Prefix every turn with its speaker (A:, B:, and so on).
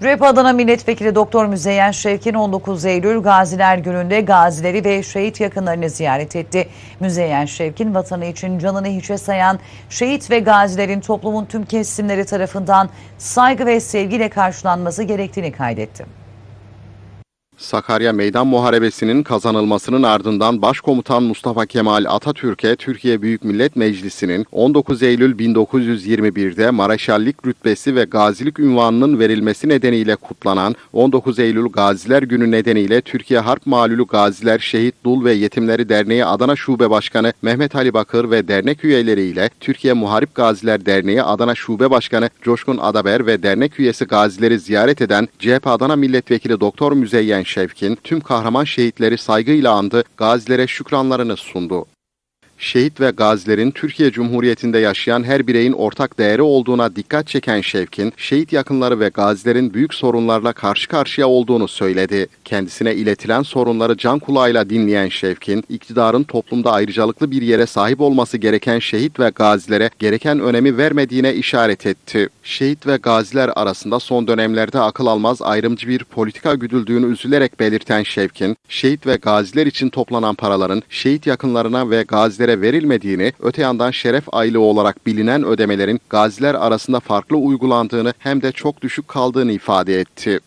A: CHP Adana Milletvekili Doktor Müzeyyen Şevkin 19 Eylül Gaziler Günü'nde gazileri ve şehit yakınlarını ziyaret etti. Müzeyyen Şevkin vatanı için canını hiçe sayan şehit ve gazilerin toplumun tüm kesimleri tarafından saygı ve sevgiyle karşılanması gerektiğini kaydetti.
B: Sakarya Meydan Muharebesi'nin kazanılmasının ardından Başkomutan Mustafa Kemal Atatürk'e Türkiye Büyük Millet Meclisi'nin 19 Eylül 1921'de Mareşallik rütbesi ve gazilik ünvanının verilmesi nedeniyle kutlanan 19 Eylül Gaziler Günü nedeniyle Türkiye Harp Malulu Gaziler Şehit Dul ve Yetimleri Derneği Adana Şube Başkanı Mehmet Ali Bakır ve dernek üyeleriyle Türkiye Muharip Gaziler Derneği Adana Şube Başkanı Coşkun Adaber ve dernek üyesi gazileri ziyaret eden CHP Adana Milletvekili Doktor Müzeyyen Şevkin tüm kahraman şehitleri saygıyla andı, gazilere şükranlarını sundu. Şehit ve gazilerin Türkiye Cumhuriyeti'nde yaşayan her bireyin ortak değeri olduğuna dikkat çeken Şevkin, şehit yakınları ve gazilerin büyük sorunlarla karşı karşıya olduğunu söyledi. Kendisine iletilen sorunları can kulağıyla dinleyen Şevkin, iktidarın toplumda ayrıcalıklı bir yere sahip olması gereken şehit ve gazilere gereken önemi vermediğine işaret etti. Şehit ve gaziler arasında son dönemlerde akıl almaz ayrımcı bir politika güdüldüğünü üzülerek belirten Şevkin, şehit ve gaziler için toplanan paraların şehit yakınlarına ve gazilere verilmediğini, öte yandan şeref aylığı olarak bilinen ödemelerin gaziler arasında farklı uygulandığını hem de çok düşük kaldığını ifade etti.